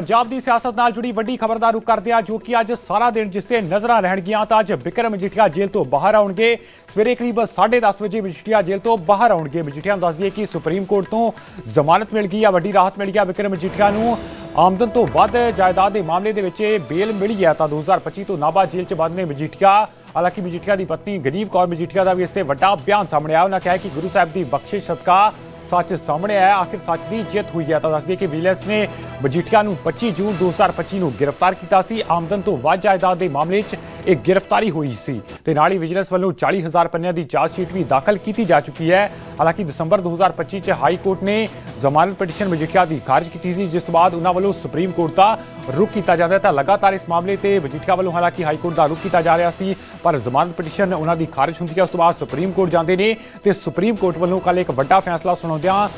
ਪੰਜਾਬ ਦੀ ਸਿਆਸਤ ਨਾਲ ਜੁੜੀ ਵੱਡੀ ਖਬਰ ਦਾ ਰੁਖ ਕਰਦੇ ਆ ਜੋ ਕਿ ਅੱਜ ਸਾਰਾ ਦਿਨ ਜਿਸ ਤੇ ਨਜ਼ਰਾਂ ਰਹਿਣਗੀਆਂ, ਤਾਂ ਅੱਜ ਬਿਕਰਮ ਮਜੀਠੀਆ ਜੇਲ੍ਹ ਤੋਂ ਬਾਹਰ ਆਉਣਗੇ। ਸਵੇਰੇ ਕਰੀਬ 10:30 ਵਜੇ ਮਜੀਠੀਆ ਜੇਲ੍ਹ ਤੋਂ ਬਾਹਰ ਆਉਣਗੇ। ਮਜੀਠੀਆ ਨੂੰ ਦੱਸ ਦਈਏ ਕਿ ਸੁਪਰੀਮ ਕੋਰਟ ਤੋਂ ਜ਼ਮਾਨਤ ਮਿਲ ਗਈ ਆ, ਵੱਡੀ ਰਾਹਤ ਮਿਲ ਗਈ ਆ ਬਿਕਰਮ ਮਜੀਠੀਆ ਨੂੰ। ਆਮਦਨ ਤੋਂ ਵੱਧ ਜਾਇਦਾਦ ਦੇ ਮਾਮਲੇ ਦੇ ਵਿੱਚ ਬੇਲ ਮਿਲੀ ਹੈ ਤਾਂ 2025 ਤੋਂ ਨਾਭਾ ਜੇਲ੍ਹ 'ਚ ਬੰਦ ਨੇ ਮਜੀਠੀਆ, ਹਾਲਾਂਕਿ ਮਜੀਠੀਆ ਦੀ ਪਤਨੀ ਗਰੀਬ ਕੌਰ ਮਜੀਠੀਆ ਦਾ ਵੀ ਇਸ ਤੇ ਵੱਡਾ ਬਿਆਨ ਸਾਹਮਣੇ ਆਇਆ। ਉਹਨਾਂ ਕਿਹਾ ਕਿ ਗੁਰੂ ਸਾਹਿਬ ਦੀ ਬਖਸ਼ਿਸ਼, ਸਦਕਾ ਸੱਚ ਸਾਹਮਣੇ ਆਇਆ, ਆਖਿਰ ਸੱਚ ਦੀ ਜਿੱਤ ਹੋਈ ਹੈ। ਤਾਂ ਦੱਸਦੇ ਕਿ ਵਿਜੀਲੈਂਸ ਨੇ ਮਜੀਠੀਆ ਨੂੰ 25 ਜੂਨ 2025 ਨੂੰ ਗ੍ਰਿਫਤਾਰ ਕੀਤਾ ਸੀ। ਆਮਦਨ ਤੋਂ ਵੱਧ ਜਾਇਦਾਦ ਦੇ ਮਾਮਲੇ 'ਚ ਇਹ ਗ੍ਰਿਫਤਾਰੀ ਹੋਈ ਸੀ। ਤੇ ਨਾਲ ਹੀ ਵਿਜੀਲੈਂਸ ਵੱਲੋਂ 40000 ਪੰਨਿਆਂ ਦੀ ਚਾਰਜ ਸ਼ੀਟ ਵੀ ਦਾਖਲ ਕੀਤੀ ਜਾ ਚੁੱਕੀ ਹੈ। ਹਾਲਾਂਕਿ ਦਸੰਬਰ 2025 'ਚ ਹਾਈ ਕੋਰਟ ਨੇ ਜ਼ਮਾਨਤ ਪਟੀਸ਼ਨ ਮਜੀਠੀਆ ਦੀ ਖਾਰਜ ਕੀਤੀ ਸੀ। ਜਿਸ ਤੋਂ ਬਾਅਦ ਉਹਨਾਂ ਵੱਲੋਂ ਸੁਪਰੀਮ ਕੋਰਟ ਦਾ ਰੁਖ ਕੀਤਾ ਜਾਂਦਾ ਤਾਂ ਲਗਾਤਾਰ ਇਸ ਮਾਮਲੇ ਤੇ ਮਜੀਠੀਆ ਵੱਲੋਂ ਹਾਲਾਂਕਿ ਹਾਈ ਕੋਰਟ ਦਾ ਰੁਖ ਕੀਤਾ ਜਾ ਰਿਹਾ ਸੀ, ਪਰ ਜ਼ਮਾਨਤ ਪਟੀਸ਼ਨ ਉਹਨਾਂ ਦੀ ਖਾਰਜ ਹੁੰਦੀ ਹੈ। ਉਸ ਤੋਂ ਬਾਅਦ ਸੁਪਰੀਮ ਕੋਰਟ ਜਾਂਦੇ ਨੇ ਤੇ ਸੁਪਰੀਮ ਕੋਰਟ ਵੱਲੋਂ ਕੱਲ ਇੱਕ ਵੱਡਾ ਫੈਸਲਾ ਸੁਣਾਉਂਦਿਆਂ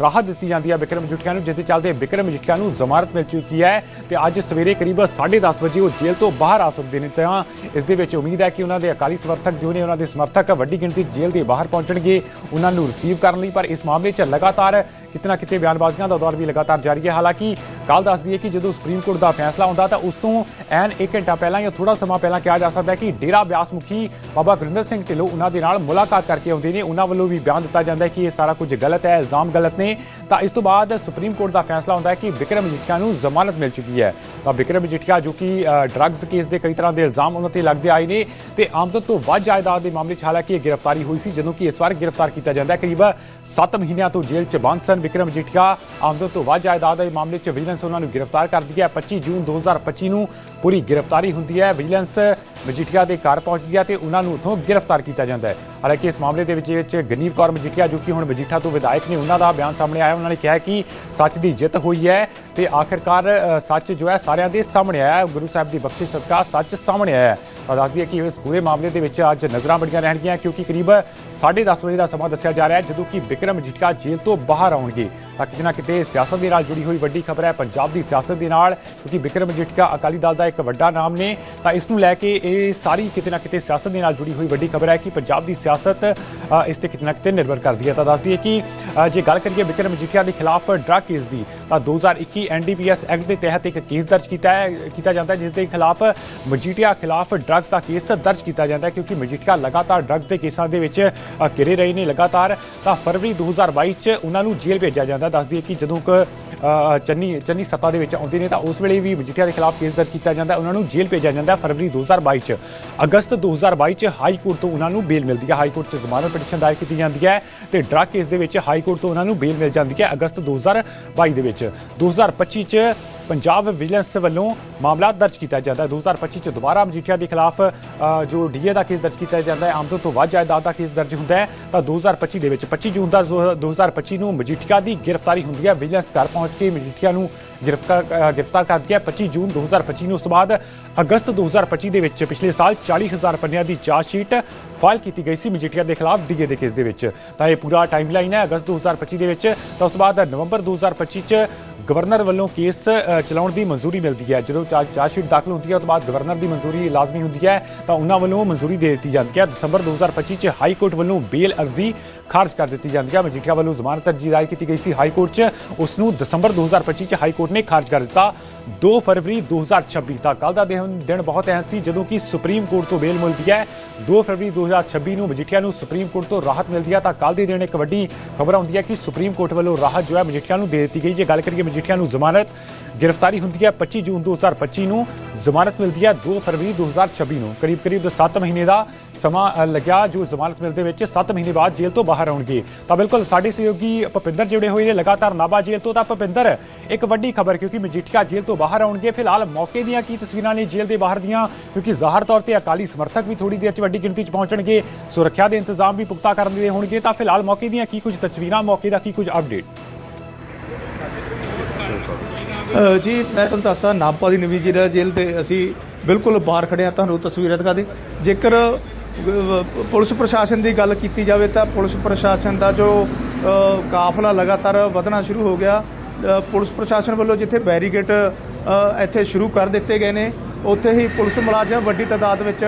ਰਾਹਤ ਦਿੱਤੀ ਜਾਂਦੀ ਹੈ ਬਿਕਰਮ ਮਜੀਠੀਆ ਨੂੰ ਜਿਸ ਦੇ ਚੱਲਦੇ ਬਿਕਰਮ ਮਜੀਠੀਆ ਨੂੰ ਜ਼ਮਾਨਤ ਮਿਲ ਚੁੱਕੀ ਹੈ। ਤੇ ਅੱਜ ਸਵੇਰੇ ਕਰੀਬ 10:30 ਵਜੇ ਉਹ ਜੇਲ੍ਹ ਤੋਂ ਬਾਹਰ ਆ ਸਕਦੇ ਨੇ ਤਾਂ ਇਸ ਦੇ ਵਿੱਚ ਉਮੀਦ ਹੈ ਕਿ ਉਹਨਾਂ ਦੇ ਅਕਾਲੀ ਸਮਰਥਕ ਜੋ ਨੇ ਉਹਨਾਂ ਦੇ ਸਮਰਥਕ ਵੱਡੀ ਗਿਣਤੀ 'ਚ ਜੇਲ੍ਹ ਦੇ ਬਾਹਰ ਪਹੁੰਚਣਗੇ, ਉਹਨਾਂ ਨੂੰ ਰਿਸੀਵ ਕਰਨ ਲਈ। ਪਰ ਇਸ ਮਾਮਲੇ 'ਚ ਲਗਾਤਾਰ ਕਿਤਨਾ ਕਿਤੇ ਬਿਆਨਬਾਜ਼ੀਆਂ ਦਾ ਦੌਰ ਵੀ ਲਗਾਤਾਰ ਜਾਰੀ ਹੈ। ਹਾਲਾਂਕਿ ਕੱਲ ਦੱਸ ਦਈਏ ਕਿ ਜਦੋਂ ਸੁਪਰੀਮ ਕੋਰਟ ਦਾ ਫੈਸਲਾ ਹੁੰਦਾ ਤਾਂ ਉਸ ਤੋਂ ਐਨ 1 ਘੰਟਾ ਪਹਿਲਾਂ ਜਾਂ ਥੋੜਾ ਸਮਾਂ ਪਹਿਲਾਂ ਕਿਹਾ ਜਾ ਸਕਦਾ ਹੈ ਕਿ ਡੇਰਾ ਬਿਆਸ ਮੁਖੀ ਬਾਬਾ ਗੁਰਿੰਦਰ ਸਿੰਘ ਢਿੱਲੋਂ ਉਹਨਾਂ ਦੇ ਨਾਲ ਮੁਲਾਕਾਤ ਕਰਕੇ ਆਉਂਦੇ ਨੇ। ਉਹਨਾਂ ਵੱਲੋਂ ਵੀ ਬਿਆਨ ਦਿੱਤਾ ਜਾਂਦਾ ਹੈ ਕਿ ਇਹ ਸਾਰਾ ਕੁਝ ਗਲਤ ਹੈ, ਇਲਜ਼ਾਮ ਗਲਤ ਨੇ। ਤਾਂ ਇਸ ਤੋਂ ਬਾਅਦ ਸੁਪਰੀਮ ਕੋਰਟ ਦਾ ਫੈਸਲਾ ਹੁੰਦਾ ਹੈ ਕਿ ਵਿਕਰਮ ਮਜੀਠੀਆ ਨੂੰ ਜ਼ਮਾਨਤ ਮਿਲ ਚੁੱਕੀ ਹੈ। ਤਾਂ ਵਿਕਰਮ ਮਜੀਠੀਆ ਜੋ ਕਿ ਡਰੱਗਸ ਕੇਸ ਦੇ ਕਈ ਤਰ੍ਹਾਂ ਦੇ ਇਲਜ਼ਾਮ ਉਹਨਾਂ ਤੇ ਲੱਗਦੇ ਆਏ ਨੇ ਤੇ ਆਮਦਨ ਤੋਂ ਵੱਧ ਜਾਇਦਾਦ ਦੇ ਮਾਮਲੇ 'ਚ ਹਾਲਾਂਕਿ ਇਹ ਗ੍ਰਿਫਤਾਰੀ ਹੋਈ ਸੀ, ਜਦੋਂ ਕਿ ਇਸ ਵਾਰ ਗ੍ਰਿਫਤਾਰ ਕੀਤਾ ਜਾਂਦਾ ਹੈ। ਕਰੀਬ 7 ਮਹੀਨਿਆਂ ਤੋਂ ਜੇਲ੍ਹ 'ਚ ਬੰਦ ਸਨ। ਵਿਕਰਮ ਮਜੀਠੀਆ ਆਮਦਨ ਤੋਂ ਵੱਧ ਜਾਇਦਾਦ ਦੇ ਮਾਮਲੇ 'ਚ ਵਿਜੀਲੈਂਸ ਉਹਨਾਂ ਨੂੰ ਗ੍ਰਿਫਤਾਰ ਕਰਦੀ ਹੈ। 25 ਜੂਨ 2025 ਨੂੰ ਪੂਰੀ ਗ੍ਰਿਫਤਾਰੀ ਹੁੰਦੀ ਹੈ। ਵਿਜੀਲੈਂਸ ਮਜੀਠੀਆ ਦੇ ਘਰ ਪਹੁੰਚਦੀ ਹੈ ਤੇ ਉਹਨਾਂ ਨੂੰ ਉੱਥੋਂ ਗ੍ਰਿਫਤਾਰ ਕੀਤਾ ਜਾਂਦਾ ਹੈ। ਹਾਲਾਂਕਿ ਇਸ ਮਾਮਲੇ ਦੇ ਵਿੱਚ ਵਿੱਚ ਗਨੀਵ ਕੌਰ ਮਜੀਠੀਆ, ਜੋ ਕਿ ਹੁਣ ਮਜੀਠਾ ਤੋਂ ਵਿਧਾਇਕ ਨੇ, ਉਹਨਾਂ ਦਾ ਬਿਆਨ ਸਾਹਮਣੇ ਆਇਆ। ਉਹਨਾਂ ਨੇ ਕਿਹਾ ਕਿ ਸੱਚ ਦੀ ਜਿੱਤ ਹੋਈ ਹੈ ਤੇ ਆਖਿਰਕਾਰ ਸੱਚ ਜੋ ਹੈ ਸਾਰਿਆਂ ਦੇ ਸਾਹਮਣੇ ਆਇਆ। ਗੁਰੂ ਸਾਹਿਬ ਦੀ ਬਖਸ਼ਿਸ਼ ਸਦਕਾ ਸੱਚ ਸਾਹਮਣੇ ਆਇਆ ਹੈ। ਤਾਂ ਦੱਸ ਦਈਏ ਕਿ ਇਸ ਪੂਰੇ ਮਾਮਲੇ ਦੇ ਵਿੱਚ ਅੱਜ ਨਜ਼ਰਾਂ ਬੜੀਆਂ ਰਹਿਣਗੀਆਂ, ਕਿਉਂਕਿ ਕਰੀਬ 10:30 ਵਜੇ ਦਾ ਸਮਾਂ ਦੱਸਿਆ ਜਾ ਰਿਹਾ ਹੈ, ਜਦੋਂ ਕਿ ਵਿਕਰਮ ਮਜੀਠੀਆ ਜੇਲ੍ਹ ਤੋਂ ਬਾਹਰ ਆਉਣਗੇ ਤਾਂ ਕਿਤੇ ਨਾ ਕਿਤੇ ਸਿਆਸਤ ਦੇ ਨਾਲ ਜੁੜੀ ਹੋਈ ਵੱਡੀ ਖਬਰ ਹੈ, ਪੰਜਾਬ ਦੀ ਸਿਆਸਤ ਦੇ ਨਾਲ, ਕਿਉਂਕਿ ਵਿਕਰਮ ਮਜੀਠੀਆ ਅਕਾਲੀ ਦਲ ਦਾ ਇੱਕ ਵੱਡਾ ਨਾਮ ਨੇ ਤਾਂ ਇਸ ਨੂੰ ਲੈ ਕੇ ਇਹ ਸਾਰੀ ਕਿਤੇ ਨਾ ਕਿਤੇ ਸਿਆਸਤ ਦੇ ਨਾਲ ਜੁੜੀ ਹੋਈ ਵੱਡੀ ਖਬਰ ਹੈ ਕਿ ਪੰਜਾਬ ਦੀ ਸਿਆਸਤ ਇਸ ਤੇ ਕਿਤੇ ਨਾ ਕਿਤੇ ਨਿਰਭਰ ਕਰਦੀ ਹੈ। ਤਾਂ ਦੱਸਦੀ ਹੈ ਕਿ ਜੇ ਗੱਲ ਕਰੀਏ ਵਿਕਰਮ ਮਜੀਠੀਆ ਦੇ ਖਿਲਾਫ ਡਰੱਗ ਕੇਸ ਦੀ ਤਾਂ 2021 ਐਨਡੀਪੀਐਸ ਐਕਟ ਦੇ ਤਹਿਤ ਇੱਕ ਕੇਸ ਦਰਜ ਕੀਤਾ ਹੈ ਕੀਤਾ ਜਾਂਦਾ ਹੈ ਜਿਸ ਦੇ ਖਿਲਾਫ ਮਜੀਠੀਆ ਖਿਲਾਫ ਡਰੱਗਸ ਦਾ ਕੇਸ ਦਰਜ ਕੀਤਾ ਜਾਂਦਾ ਹੈ ਕਿਉਂਕਿ ਮਜੀਠੀਆ ਲਗਾਤਾਰ ਡਰੱਗਸ ਦੇ ਕੇਸਾਂ ਦੇ ਵਿੱਚ ਅ, ਘਿਰੇ ਰਹੇ ਨੇ ਲਗਾਤਾਰ। ਤਾਂ ਫਰਵਰੀ 2022 ਚ ਉਹਨਾਂ ਨੂੰ ਜੇਲ੍ਹ ਭੇਜਿਆ ਜਾਂਦਾ ਦੱਸਦੀ ਦਈਏ ਕਿ ਜਦੋਂ ਕ ਚੰਨੀ ਚੰਨੀ ਸੱਤਾ ਦੇ ਵਿੱਚ ਆਉਂਦੇ ਨੇ ਤਾਂ ਉਸ ਵੇਲੇ ਵੀ ਮਜੀਠੀਆ ਦੇ ਖਿਲਾਫ ਕੇਸ ਦਰਜ ਕੀਤਾ ਜਾਂਦਾ ਉਹਨਾਂ ਨੂੰ ਜੇਲ੍ਹ ਭੇਜਿਆ ਜਾਂਦਾ ਹੈ ਫਰਵਰੀ 2022 ਚ। ਅਗਸਤ 2022 ਚ ਹਾਈ ਕੋਰਟ ਤੋਂ ਉਹਨਾਂ ਨੂੰ ਬੇਲ ਮਿਲਦੀ ਹੈ। ਹਾਈ ਕੋਰਟ ਚ ਜ਼ਮਾਨਤ ਪਟੀਸ਼ਨ ਦਾਇਰ ਕੀਤੀ ਜਾਂਦੀ ਹੈ ਤੇ ਡਰੱਗ ਕੇਸ ਦੇ ਵਿੱਚ ਹਾਈ ਕੋਰਟ ਤੋਂ ਉਹਨਾਂ ਨੂੰ ਬੇਲ ਮਿਲ ਜਾਂਦੀ ਹੈ ਅਗਸਤ 2022 ਦੇ ਵਿੱਚ। 2025 ਚ ਪੰਜਾਬ ਵਿਜੀਲੈਂਸ ਵੱਲੋਂ ਮਾਮਲਾ ਦਰਜ ਕੀਤਾ ਜਾਂਦਾ ਹੈ। 2025 ਚ ਦੁਬਾਰਾ ਮਜੀਠੀਆ ਦੇ ਖਿਲਾਫ ਅ, ਜੋ ਡੀਏ ਦਾ ਕੇਸ ਦਰਜ ਕੀਤਾ ਜਾਂਦਾ ਹੈ ਆਮਦਨ ਤੋਂ ਵੱਧ ਜਾਇਦਾਦ ਦਾ ਕੇਸ ਦਰਜ ਹੁੰਦਾ ਹੈ ਤਾਂ 2025 ਦੇ ਵਿੱਚ 25 ਜੂਨ ਦਾ ਜ਼ੋ- 2025 ਨੂੰ ਮਜੀਠੀਆ ਦੀ ਗ੍ਰਿਫਤਾਰੀ ਹੁੰਦੀ ਹੈ। ਵਿਜੀਲੈਂਸ ਘਰ ਪਹੁੰਚ ਕੇ ਮਜੀਠੀਆ ਨੂੰ ਗ੍ਰਿਫਤਾਰ ਗ੍ਰਿਫਤਾਰ ਕਰ ਦਿਆ 25 ਜੂਨ 2025 ਨੂੰ ਉਸ ਤੋਂ ਬਾਅਦ ਅਗਸਤ 2025 ਦੇ ਵਿੱਚ ਪਿਛਲੇ ਸਾਲ 40000 ਪੰਨਿਆਂ ਦੀ ਚਾਰਜ ਸ਼ੀਟ ਫਾਈਲ ਕੀਤੀ ਗਈ ਸੀ ਮਜੀਠੀਆ ਦੇ ਖਿਲਾਫ ਡੀਏ ਦੇ ਕੇਸ ਦੇ ਵਿੱਚ ਤਾਂ ਇਹ ਪੂਰਾ ਟਾਈਮਲਾਈਨ ਹੈ ਅਗਸਤ 2025 ਦੇ ਵਿੱਚ ਤਾਂ ਉਸ ਤੋਂ ਬਾਅਦ ਨਵੰਬਰ 2025 ਚ ਗਵਰਨਰ ਵੱਲੋਂ ਕੇਸ ਚਲਾਉਣ ਦੀ ਮਨਜ਼ੂਰੀ ਮਿਲਦੀ ਹੈ। ਜਦੋਂ ਚਾਰ ਚਾਰਜ ਸ਼ੀਟ ਦਾਖਲ ਹੁੰਦੀ ਹੈ, ਉਸ ਤੋਂ ਬਾਅਦ ਗਵਰਨਰ ਦੀ ਮਨਜ਼ੂਰੀ ਲਾਜ਼ਮੀ ਹੁੰਦੀ ਹੈ, ਤਾਂ ਉਹਨਾਂ ਵੱਲੋਂ ਮਨਜ਼ੂਰੀ ਦੇ ਦਿੱਤੀ ਜਾਂਦੀ ਹੈ। ਦਸੰਬਰ 2025 ਚ ਹਾਈ ਕੋਰਟ ਵੱਲੋਂ ਬੇਲ ਅਰਜ਼ੀ ਖਾਰਜ ਕਰ ਦਿੱਤੀ ਜਾਂਦੀ ਹੈ। ਮਜੀਠੀਆ ਵੱਲੋਂ ਜ਼ਮਾਨਤ ਅਰਜ਼ੀ ਦਾਇਰ ਕੀਤੀ ਗਈ ਸੀ ਹਾਈ ਕੋਰਟ 'ਚ। ਉਸ ਨੂੰ ਦਸੰਬਰ 2025 ਚ ਹਾਈ ਕੋਰਟ ਨੇ ਖਾਰਜ ਕਰ ਦਿੱਤਾ। 2 ਫਰਵਰੀ 2026 ਤੱਕ ਕੱਲ ਦਾ ਦਿਨ ਦਿਨ ਬਹੁਤ ਅਹਿਮ ਸੀ, ਜਦੋਂ ਕਿ ਸੁਪਰੀਮ ਕੋਰਟ ਤੋਂ ਬੇਲ ਮਿਲਦੀ ਹੈ। 2 ਫਰਵਰੀ 2026 ਨੂੰ ਮਜੀਠੀਆ ਨੂੰ ਸੁਪਰੀਮ ਕੋਰਟ ਤੋਂ ਰਾਹਤ ਮਿਲਦੀ ਹੈ, ਤਾਂ ਕੱਲ ਦੇ ਦਿਨ ਇੱਕ ਵੱਡੀ ਖਬਰ ਆਉਂਦੀ ਹੈ ਕਿ ਸੁਪਰੀਮ ਕੋਰਟ ਵੱਲੋਂ ਰਾਹਤ ਜੋ ਹੈ ਮਜੀਠੀਆ ਨੂੰ ਦੇ ਦਿੱਤੀ ਗਈ। ਜੇ ਗੱਲ ਕਰੀਏ ਮਜੀਠੀਆ ਨੂੰ ਜ਼ਮਾਨਤ ਗ੍ਰਿਫਤਾਰੀ ਹੁੰਦੀ ਹੈ 25 ਜੂਨ 2025 ਨੂੰ। ਜ਼ਮਾਨਤ ਮਿਲਦੀ ਹੈ 2 ਫਰਵਰੀ 2026 ਨੂੰ। ਕਰੀਬ ਕਰੀਬ 7 ਮਹੀਨੇ ਦਾ ਸਮਾਂ ਲੱਗਿਆ ਜੋ ਜ਼ਮਾਨਤ ਮਿਲਦੇ ਵਿੱਚ 7 ਮਹੀਨੇ ਬਾਅਦ ਜੇਲ੍ਹ ਤੋਂ ਬਾਹਰ ਆਉਣਗੇ। ਤਾਂ ਬਿਲਕੁਲ ਸਾਡੇ ਸਹਿਯੋਗੀ ਭਪਿੰਦਰ ਜੁੜੇ ਹੋਏ ਨੇ ਲਗਾਤਾਰ ਨਾਭਾ ਜੇਲ੍ਹ ਤੋਂ। ਤਾਂ ਭਪਿੰਦਰ, ਇੱਕ ਵੱਡੀ ਖਬਰ ਕਿਉਂਕਿ ਮਜੀਠੀਆ ਜੇਲ੍ਹ ਤੋਂ ਬਾਹਰ ਆਉਣਗੇ। ਫਿਲਹਾਲ ਮੌਕੇ ਦੀਆਂ ਕੀ ਤਸਵੀਰਾਂ ਨੇ ਜੇਲ੍ਹ ਦੇ ਬਾਹਰ ਦੀਆਂ? ਕਿਉਂਕਿ ਜ਼ਾਹਰ ਤੌਰ ਤੇ ਅਕਾਲੀ ਸਮਰਥਕ ਵੀ ਥੋੜੀ ਦੇਰ 'ਚ ਵੱਡੀ ਗਿਣਤੀ 'ਚ ਪਹੁੰਚਣਗੇ। ਸੁਰੱਖਿਆ ਦੇ ਇੰਤਜ਼ਾਮ ਵੀ ਪੁਖਤਾ ਕਰਨ ਦੇ ਹੋਣਗੇ। ਤਾਂ ਫਿਲਹਾਲ ਮੌਕੇ ਦੀਆਂ ਕੀ ਕੁਝ ਤਸਵੀਰਾਂ? ਮੌਕੇ ਦਾ ਕੀ ਕੁਝ ਅਪਡੇਟ ਜੀ, ਮੈਂ ਤੁਹਾਨੂੰ ਦੱਸਦਾ ਨਾਪਾ ਦੀ ਨਵੀਂ ਜ਼ਿਲ੍ਹਾ ਜੇਲ੍ਹ ਤੇ ਅਸੀਂ ਬਿਲਕੁਲ ਬਾਹਰ ਖੜੇ ਹਾਂ, ਤੁਹਾਨੂੰ ਤਸਵੀਰਾਂ ਦਿਖਾ ਦੇ। ਜੇਕਰ ਪੁਲਿਸ ਪ੍ਰਸ਼ਾਸਨ ਦੀ ਗੱਲ ਕੀਤੀ ਜਾਵੇ ਤਾਂ ਪੁਲਿਸ ਪ੍ਰਸ਼ਾਸਨ ਦਾ ਜੋ ਕਾਫਲਾ ਲਗਾਤਾਰ ਵਧਣਾ ਸ਼ੁਰੂ ਹੋ ਗਿਆ। ਪੁਲਿਸ ਪ੍ਰਸ਼ਾਸਨ ਵੱਲੋਂ ਜਿੱਥੇ ਬੈਰੀਗੇਟ ਇੱਥੇ ਸ਼ੁਰੂ ਕਰ ਦਿੱਤੇ ਗਏ ਨੇ, ਉੱਥੇ ਹੀ ਪੁਲਿਸ ਮੁਲਾਜ਼ਮ ਵੱਡੀ ਤਾਦਾਦ ਵਿੱਚ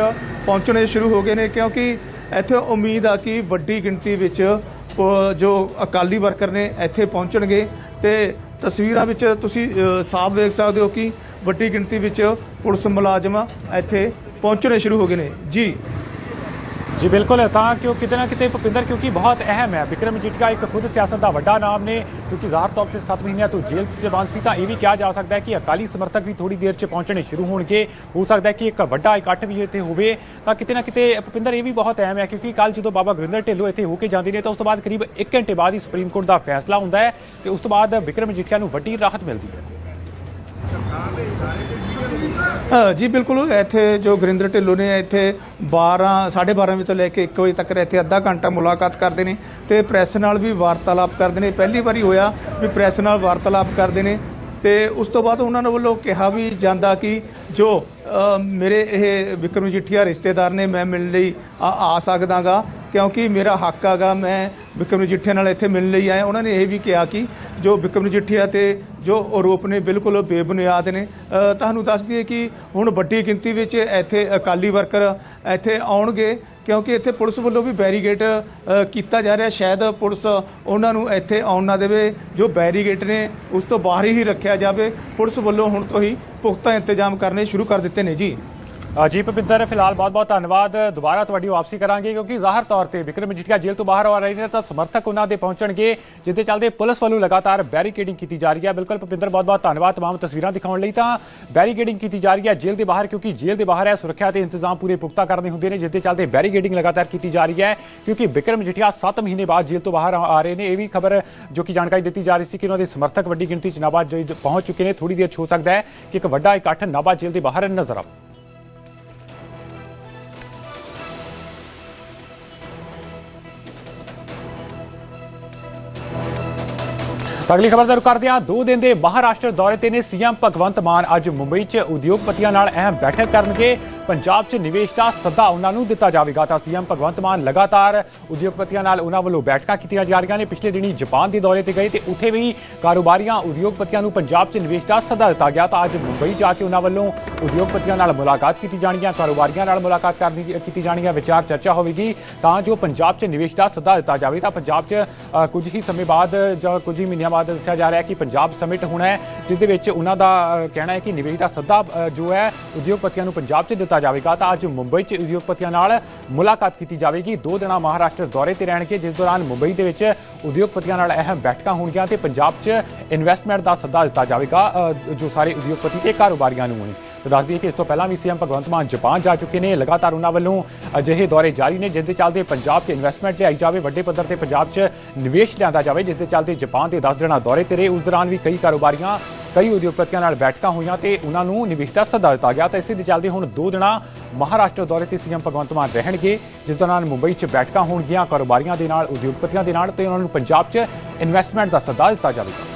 ਪਹੁੰਚਣੇ ਸ਼ੁਰੂ ਹੋ ਗਏ ਨੇ, ਕਿਉਂਕਿ ਇੱਥੇ ਉਮੀਦ ਆ ਕਿ ਵੱਡੀ ਗਿਣਤੀ ਵਿੱਚ ਜੋ ਅਕਾਲੀ ਵਰਕਰ ਨੇ ਇੱਥੇ ਪਹੁੰਚਣਗੇ ਤੇ ਤਸਵੀਰਾਂ ਵਿੱਚ ਤੁਸੀਂ ਸਾਫ਼ ਦੇਖ ਸਕਦੇ ਹੋ ਕਿ ਵੱਡੀ ਗਿਣਤੀ ਵਿੱਚ ਪੁਲਿਸ ਮੁਲਾਜ਼ਮ ਇੱਥੇ ਪਹੁੰਚਣੇ ਸ਼ੁਰੂ ਹੋ ਗਏ ਨੇ। ਜੀ। ਜੀ ਬਿਲਕੁਲ ਤਾਂ ਕਿਉਂ ਕਿਤੇ ਨਾ ਕਿਤੇ ਭੁਪਿੰਦਰ ਕਿਉਂਕਿ ਬਹੁਤ ਅਹਿਮ ਹੈ। ਵਿਕਰਮ ਮਜੀਠੀਆ ਇੱਕ ਖੁਦ ਸਿਆਸਤ ਦਾ ਵੱਡਾ ਨਾਮ ਨੇ ਕਿਉਂਕਿ ਜ਼ਾਹਰ ਤੌਰ ਤੇ 7 ਮਹੀਨਿਆਂ ਤੋਂ ਜੇਲ੍ਹ 'ਚ ਬੰਦ ਸੀ ਤਾਂ ਇਹ ਵੀ ਕਿਹਾ ਜਾ ਸਕਦਾ ਹੈ ਕਿ ਅਕਾਲੀ ਸਮਰਥਕ ਵੀ ਥੋੜੀ ਦੇਰ 'ਚ ਪਹੁੰਚਣੇ ਸ਼ੁਰੂ ਹੋਣਗੇ। ਹੋ ਸਕਦਾ ਹੈ ਕਿ ਇੱਕ ਵੱਡਾ ਇਕੱਠ ਵੀ ਇੱਥੇ ਹੋਵੇ। ਤਾਂ ਕਿਤੇ ਨਾ ਕਿਤੇ ਭੁਪਿੰਦਰ ਇਹ ਵੀ ਬਹੁਤ ਅਹਿਮ ਹੈ ਕਿਉਂਕਿ ਕੱਲ ਜਦੋਂ ਬਾਬਾ ਗੁਰਿੰਦਰ ਢਿੱਲੋਂ ਇੱਥੇ ਹੋ ਕੇ ਜਾਂਦੇ ਨੇ ਤਾਂ ਉਸ ਤੋਂ ਬਾਅਦ ਕਰੀਬ 1 ਘੰਟੇ ਬਾਅਦ ਹੀ ਸੁਪਰੀਮ ਕੋਰਟ ਦਾ ਫੈਸਲਾ ਹੁੰਦਾ ਹੈ ਤੇ ਉਸ ਤੋਂ ਬਾਅਦ ਵਿਕਰਮ ਮਜੀਠੀਆ ਨੂੰ ਵੱਡੀ ਰਾਹਤ ਮਿਲਦੀ ਹੈ। ਅ, ਜੀ, ਬਿਲਕੁਲ। ਇੱਥੇ ਜੋ ਗੁਰਿੰਦਰ ਢਿੱਲੋਂ ਨੇ ਇੱਥੇ 12 12:30 ਵਜੇ ਤੋਂ ਲੈ ਕੇ 1 ਵਜੇ ਤੱਕ ਇੱਥੇ ਅੱਧਾ ਘੰਟਾ ਮੁਲਾਕਾਤ ਕਰਦੇ ਨੇ ਤੇ ਪ੍ਰੈਸ ਨਾਲ ਵੀ ਵਾਰਤਾਲਾਪ ਕਰਦੇ ਨੇ। ਪਹਿਲੀ ਵਾਰੀ ਹੋਇਆ ਵੀ ਪ੍ਰੈਸ ਨਾਲ ਵਾਰਤਾਲਾਪ ਕਰਦੇ ਨੇ ਤੇ ਉਸ ਤੋਂ ਬਾਅਦ ਉਹਨਾਂ ਨੂੰ ਵੱਲੋਂ ਕਿਹਾ ਵੀ ਜਾਂਦਾ ਕਿ ਜੋ ਮੇਰੇ ਇਹ ਵਿਕਰਮ ਜੀਠੀਆ ਰਿਸ਼ਤੇਦਾਰ ਨੇ ਮੈਂ ਮਿਲਣ ਲਈ ਆ ਆ ਸਕਦਾਗਾ ਕਿਉਂਕਿ ਮੇਰਾ ਹੱਕ ਹੈਗਾ ਮੈਂ ਵਿਕਰਮ ਜੀਠੀਆ ਨਾਲ ਇੱਥੇ ਮਿਲਣ ਲਈ ਆਇਆ ਉਹਨਾਂ ਨੇ ਇਹ ਵੀ ਕਿਹਾ ਕਿ ਜੋ ਵਿਕਰਮ ਜੀਠੀਆ ਤੇ ਜੋ ਆਰੋਪ ਨੇ ਬਿਲਕੁਲ ਬੇਬੁਨਿਆਦ ਨੇ। ਤੁਹਾਨੂੰ ਦੱਸ ਦਈਏ ਕਿ ਹੁਣ ਵੱਡੀ ਗਿਣਤੀ ਵਿੱਚ ਇੱਥੇ ਅਕਾਲੀ ਵਰਕਰ ਇੱਥੇ ਆਉਣਗੇ ਕਿਉਂਕਿ ਇੱਥੇ ਪੁਲਿਸ ਵੱਲੋਂ ਵੀ ਬੈਰੀਗੇਟ ਕੀਤਾ ਜਾ ਰਿਹਾ। ਸ਼ਾਇਦ ਪੁਲਿਸ ਉਹਨਾਂ ਨੂੰ ਇੱਥੇ ਆਉਣ ਨਾ ਦੇਵੇ। ਜੋ ਬੈਰੀਗੇਟ ਨੇ, ਉਸ ਤੋਂ ਬਾਹਰ ਹੀ ਰੱਖਿਆ ਜਾਵੇ। ਪੁਲਿਸ ਵੱਲੋਂ ਹੁਣ ਤੋਂ ਹੀ ਪੁਖਤਾ ਇੰਤਜ਼ਾਮ ਕਰਨੇ ਸ਼ੁਰੂ ਕਰ ਦਿੱਤੇ ਨੇ। ਜੀ। ਜੀ ਭੁਪਿੰਦਰ ਫਿਲਹਾਲ ਬਹੁਤ-ਬਹੁਤ ਧੰਨਵਾਦ ਦੁਬਾਰਾ ਤੁਹਾਡੀ ਵਾਪਸੀ ਕਰਾਂਗੇ ਕਿਉਂਕਿ ਜ਼ਾਹਰ ਤੌਰ ਤੇ ਵਿਕਰਮ ਮਜੀਠੀਆ ਜੇਲ੍ਹ ਤੋਂ ਬਾਹਰ ਆ ਰਹੇ ਨੇ ਤਾਂ ਸਮਰਥਕ ਉਹਨਾਂ ਦੇ ਪਹੁੰਚਣਗੇ ਜਿੱਦੇ ਚੱਲਦੇ ਪੁਲਿਸ ਵੱਲੋਂ ਲਗਾਤਾਰ ਬੈਰੀਕੇਡਿੰਗ ਕੀਤੀ ਜਾ ਰਹੀ ਹੈ ਬਿਲਕੁਲ ਭੁਪਿੰਦਰ ਬਹੁਤ-ਬਹੁਤ ਧੰਨਵਾਦ तमाम ਤਸਵੀਰਾਂ ਦਿਖਾਉਣ ਲਈ ਤਾਂ ਬੈਰੀਕੇਡਿੰਗ ਕੀਤੀ ਜਾ ਰਹੀ ਹੈ ਜੇਲ੍ਹ ਦੇ ਬਾਹਰ ਕਿਉਂਕਿ ਜੇਲ੍ਹ ਦੇ ਬਾਹਰ ਹੈ ਸੁਰੱਖਿਆ ਤੇ ਇੰਤਜ਼ਾਮ ਪੂਰੇ ਪੁਖਤਾ ਕਰਨੇ ਹੁੰਦੇ ਨੇ ਜਿੱਦੇ ਚੱਲਦੇ ਬੈਰੀਕੇਡਿੰਗ ਲਗਾਤਾਰ ਕੀਤੀ ਜਾ ਰਹੀ ਹੈ ਕਿਉਂਕਿ ਵਿਕਰਮ ਮਜੀਠੀਆ 7 ਮਹੀਨੇ ਬਾਅਦ ਜੇਲ੍ਹ ਤੋਂ ਬਾਹਰ ਆ ਆ ਰਹੇ ਨੇ ਇਹ ਵੀ ਖਬਰ ਜੋ ਕਿ ਜਾਣਕਾਰੀ ਦਿੱਤੀ ਜਾ ਰਹੀ ਸੀ ਕਿ ਉਹਨਾਂ ਦੇ ਸਮਰਥਕ ਵੱਡੀ ਗਿਣਤੀ ਚ ਨਾਭਾ ਜੇਲ੍ਹ ਪਹੁੰਚ ਚੁੱਕੇ ਨੇ ਥੋੜੀ ਦੇਰ 'ਚ ਹੋ ਸਕਦਾ ਹੈ ਕਿ ਇੱਕ ਵੱਡਾ ਇਕੱਠ ਨਾਭਾ ਜੇਲ੍ਹ ਦੇ ਬਾਹਰ ਨਜ਼ਰ ਆਵੇ ਅਗਲੀ ਖਬਰ ਦਾ ਰੁਕ ਕਰਦੇ ਹਾਂ ਦੋ ਦਿਨ ਦੇ ਮਹਾਰਾਸ਼ਟਰ ਦੌਰੇ ਤੇ ਨੇ ਸੀਐਮ ਭਗਵੰਤ ਮਾਨ ਅੱਜ ਮੁੰਬਈ 'ਚ ਉਦਯੋਗਪਤੀਆਂ ਨਾਲ ਅਹਿਮ ਬੈਠਕ ਕਰਨਗੇ। ਪੰਜਾਬ 'ਚ ਨਿਵੇਸ਼ ਦਾ ਸੱਦਾ ਉਹਨਾਂ ਨੂੰ ਦਿੱਤਾ ਜਾਵੇਗਾ। ਤਾਂ ਸੀਐਮ ਭਗਵੰਤ ਮਾਨ ਲਗਾਤਾਰ ਉਦਯੋਗਪਤੀਆਂ ਨਾਲ ਉਹਨਾਂ ਵੱਲੋਂ ਬੈਠਕਾਂ ਕੀਤੀਆਂ ਜਾ ਰਹੀਆਂ ਨੇ। ਪਿਛਲੇ ਦਿਨੀ ਜਾਪਾਨ ਦੇ ਦੌਰੇ ਤੇ ਗਏ ਤੇ ਉੱਥੇ ਵੀ ਕਾਰੋਬਾਰੀਆਂ ਉਦਯੋਗਪਤੀਆਂ ਨੂੰ ਪੰਜਾਬ 'ਚ ਨਿਵੇਸ਼ ਦਾ ਸੱਦਾ ਦਿੱਤਾ ਗਿਆ। ਤਾਂ ਅੱਜ ਮੁੰਬਈ ਜਾ ਕੇ ਉਹਨਾਂ ਵੱਲੋਂ ਉਦਯੋਗਪਤੀਆਂ ਨਾਲ ਮੁਲਾਕਾਤ ਕੀਤੀ ਜਾਣੀ ਹੈ ਕਾਰੋਬਾਰੀਆਂ ਨਾਲ ਮੁਲਾਕਾਤ ਕਰਨੀ ਕੀਤੀ ਜਾਣੀ ਹੈ ਵਿਚਾਰ ਚਰਚਾ ਹੋਵੇਗੀ। ਤਾਂ ਜੋ ਪੰਜਾਬ 'ਚ ਨਿਵੇਸ਼ ਦਾ ਸੱਦਾ ਦਿੱਤਾ ਜਾਵੇ ਤਾਂ ਪੰਜਾਬ 'ਚ ਕੁਝ ਹੀ ਸਮੇਂ ਬਾਅਦ ਜਾਂ ਕੁਝ ਹੀ ਮਹੀਨਿਆਂ ਬਾਅਦ ਦੱਸਿਆ ਜਾ ਰਿਹਾ ਹੈ ਕਿ ਪੰਜਾਬ ਸਮਿਟ ਹੋਣਾ ਹੈ, ਜਿਸ ਦੇ ਵਿੱਚ ਉਹਨਾਂ ਦਾ ਕਹਿਣਾ ਹੈ ਕਿ ਨਿਵੇਸ਼ ਦਾ ਸੱਦਾ ਜੋ ਹੈ ਉਦਯੋਗਪਤੀਆਂ ਨੂੰ ਪੰਜਾਬ 'ਚ ਦਿੱਤਾ ਜਾਵੇਗਾ ਤਾਂ ਅੱਜ ਮੁੰਬਈ 'ਚ ਉਦਯੋਗਪਤੀਆਂ ਨਾਲ ਮੁਲਾਕਾਤ ਕੀਤੀ ਜਾਵੇਗੀ। ਦੋ ਦਿਨਾਂ ਮਹਾਰਾਸ਼ਟਰ ਦੌਰੇ ਤੇ ਰਹਿਣਗੇ, ਜਿਸ ਦੌਰਾਨ ਮੁੰਬਈ ਦੇ ਵਿੱਚ ਉਦਯੋਗਪਤੀਆਂ ਨਾਲ ਅਹਿਮ ਬੈਠਕਾਂ ਹੋਣਗੀਆਂ ਤੇ ਪੰਜਾਬ 'ਚ ਇਨਵੈਸਟਮੈਂਟ ਦਾ ਸੱਦਾ ਦਿੱਤਾ ਜਾਵੇਗਾ ਜੋ ਸਾਰੇ ਉਦਯੋਗਪਤੀ ਤੇ ਕਾਰੋਬਾਰੀਆਂ ਨੂੰ ਹੋਣੇ। ਤਾਂ ਦੱਸ ਦਈਏ ਕਿ ਇਸ ਤੋਂ ਪਹਿਲਾਂ ਵੀ ਸੀਐਮ ਭਗਵੰਤ ਮਾਨ ਜਾਪਾਨ ਜਾ ਚੁੱਕੇ ਨੇ। ਲਗਾਤਾਰ ਉਹਨਾਂ ਵੱਲੋਂ ਅਜਿਹੇ ਦੌਰੇ ਜਾਰੀ ਨੇ, ਜਿਸ ਦੇ ਚੱਲਦੇ ਪੰਜਾਬ 'ਚ ਇਨਵੈਸਟਮੈਂਟ ਲਿਆਈ ਜਾਵੇ, ਵੱਡੇ ਪੱਧਰ ਤੇ ਪੰਜਾਬ 'ਚ ਨਿਵੇਸ਼ ਲਿਆਂਦਾ ਜਾਵੇ, ਜਿਸ ਦੇ ਚੱਲਦੇ ਜਾਪਾਨ ਦੇ 10 ਦਿਨਾਂ ਦੌਰੇ ਤੇ ਰਹੇ। ਉਸ ਦੌਰਾਨ ਵੀ ਕਈ ਕਾਰੋਬਾਰੀਆਂ ਕਈ ਉਦਯੋਗਪਤੀਆਂ ਨਾਲ ਬੈਠਕਾਂ ਹੋਈਆਂ ਤੇ ਉਹਨਾਂ ਨੂੰ ਨਿਵੇਸ਼ ਦਾ ਸੱਦਾ ਦਿੱਤਾ ਗਿਆ ਤਾਂ ਇਸੇ ਦੇ ਚੱਲਦੇ ਹੁਣ ਦੋ ਦਿਨਾਂ ਮਹਾਰਾਸ਼ਟਰ ਦੌਰੇ ਤੇ ਸੀਐਮ ਭਗਵੰਤ ਮਾਨ ਰਹਿਣਗੇ, ਜਿਸ ਦੌਰਾਨ ਮੁੰਬਈ 'ਚ ਬੈਠਕਾਂ ਹੋਣਗੀਆਂ, ਕਾਰੋਬਾਰੀਆਂ ਦੇ ਨਾਲ, ਉਦਯੋਗਪਤੀਆਂ ਦੇ ਨਾਲ ਤੇ ਉਹਨਾਂ ਨੂੰ ਪੰਜਾਬ 'ਚ ਇਨਵੈਸਟਮੈਂਟ ਦਾ ਸੱਦਾ ਦਿੱਤਾ ਜਾਵੇਗਾ।